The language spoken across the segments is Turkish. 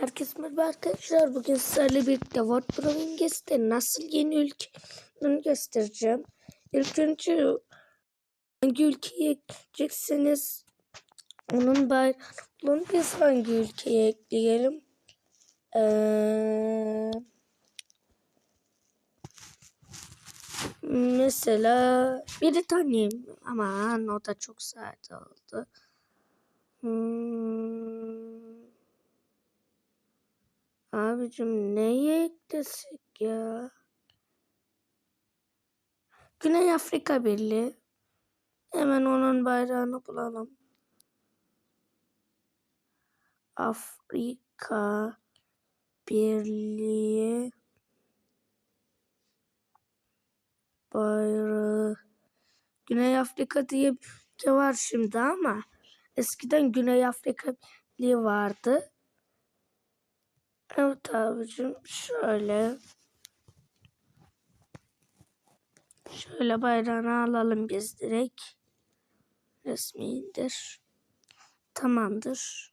Herkes merhaba arkadaşlar. Bugün sizlerle birlikte World Provinges'te nasıl yeni ülke bunu göstereceğim. İlk önce hangi ülkeye ekleyeceksiniz? Onun bayrağını biz hangi ülkeye ekleyelim? Ee, mesela Britanya aman o da çok sade oldu. Hmm. Abicim neye eklesek ya? Güney Afrika Birliği. Hemen onun bayrağını bulalım. Afrika Birliği bayrağı. Güney Afrika diye bir ülke var şimdi ama eskiden Güney Afrika Birliği vardı. Abicim şöyle. Şöyle bayrağını alalım biz direkt. Resmidir. Tamamdır.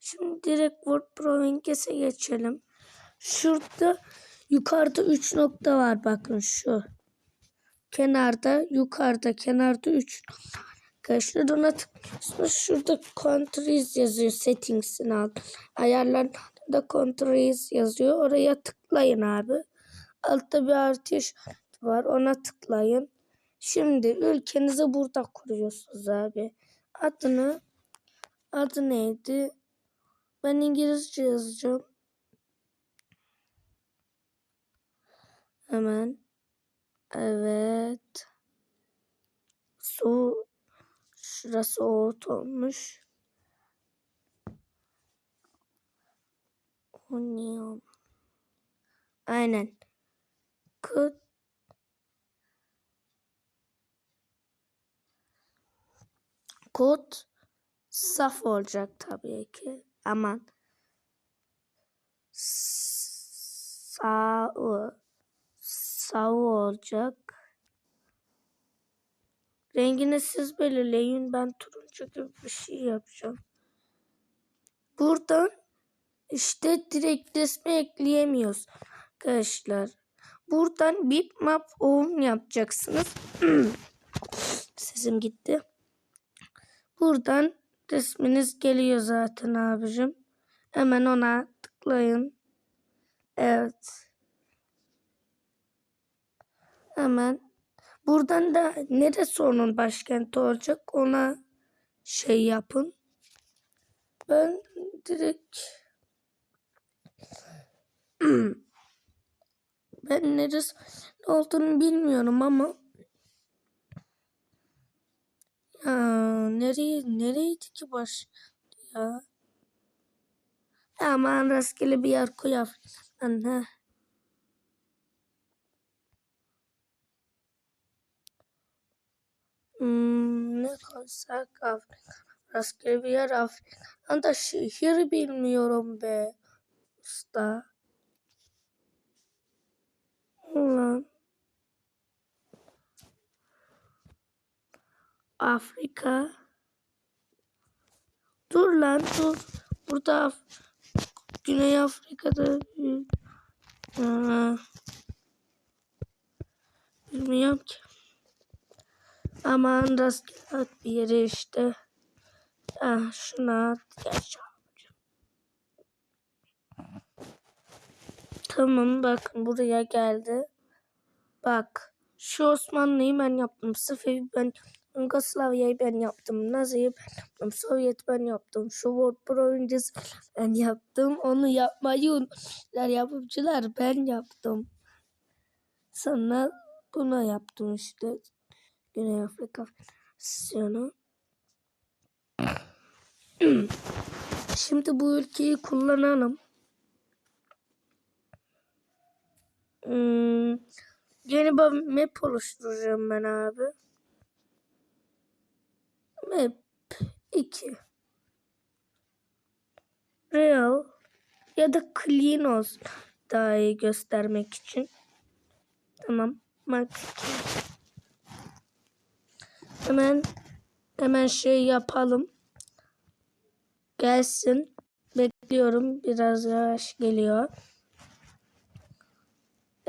Şimdi direkt Word Provinges'e geçelim. Şurada yukarıda 3 nokta var bakın şu. Kenarda yukarıda kenarda 3 nokta var. Arkadaşlar ona tıklıyorsunuz. Şurada countries yazıyor settings'in alt. Ayarlarında countries yazıyor. Oraya tıklayın abi. Altta bir artı işareti var. Ona tıklayın. Şimdi ülkenizi burada kuruyorsunuz abi. Adını adı neydi? Ben İngilizce yazacağım. Hemen. Evet. Su şurası soğut olmuş. Onion. Aynen. Kod kod saf olacak tabii ki. Aman. Sağ sağ olacak. Rengini siz belirleyin. Ben turuncu gibi bir şey yapacağım. Buradan işte direkt resmi ekleyemiyoruz arkadaşlar. Buradan bitmap on yapacaksınız. Sesim gitti. Buradan resminiz geliyor zaten abicim. Hemen ona tıklayın. Evet. Hemen buradan da neresi onun başkenti olacak ona şey yapın. Ben direkt ben neresi olduğunu bilmiyorum ama ya nereye nereydi ki baş ya? Aman rastgele bir yer koy Afrika'dan Hmm, ne koysak? Afrika. Rastgele bir yer Afrika'dan da şehir bilmiyorum be. Usta. Ulan. Afrika. Dur lan dur. Burada Af Güney Afrika'da Aa, bilmiyorum ki. Aman rastgele bir yere işte. Ah şuna at. Geç Tamam bakın buraya geldi. Bak şu Osmanlı'yı ben yaptım. Sıfır'ı ben Yugoslavya'yı ben yaptım. Nazi'yi ben yaptım. Sovyet ben yaptım. Şu World Provinces ben yaptım. Onu yapmayı unutmuşlar yapımcılar. Ben yaptım. Sonra bunu yaptım işte. Güney Afrika Federasyonu. Şimdi bu ülkeyi kullanalım. Yeni bir map oluşturacağım ben abi. Map 2. Real ya da clean olsun daha iyi göstermek için. Tamam. Max 2. Hemen hemen şey yapalım. Gelsin. Bekliyorum. Biraz yavaş geliyor.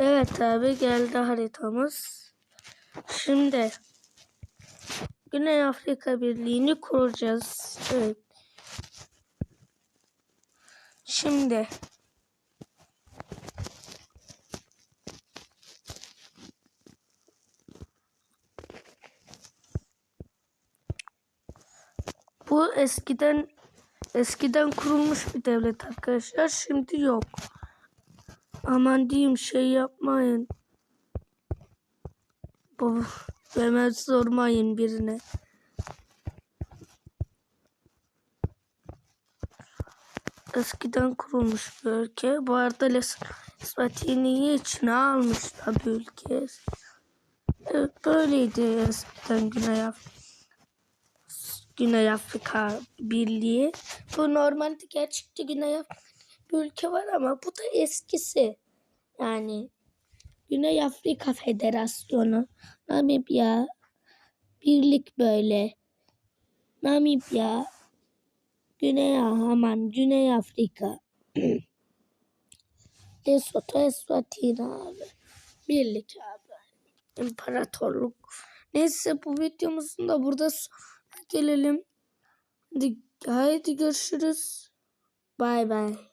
Evet abi geldi haritamız. Şimdi Güney Afrika Birliği'ni kuracağız. Evet. Şimdi bu eskiden eskiden kurulmuş bir devlet arkadaşlar. Şimdi yok. Aman diyeyim şey yapmayın. Baba hemen sormayın birine. Eskiden kurulmuş bir ülke. Bu arada Les- Eswatini'yi içine almışlar bir ülke. Evet böyleydi eskiden Güney Afrika. Güney Afrika Birliği. Bu normalde gerçekte Güney Afrika bir ülke var ama bu da eskisi. Yani Güney Afrika Federasyonu, Namibya, birlik böyle. Namibya, Güney aman Güney Afrika. Lesotho, Eswatini abi. Birlik abi. İmparatorluk. Neyse bu videomuzun da burada sonuna gelelim. Hadi, haydi görüşürüz. Bay bay.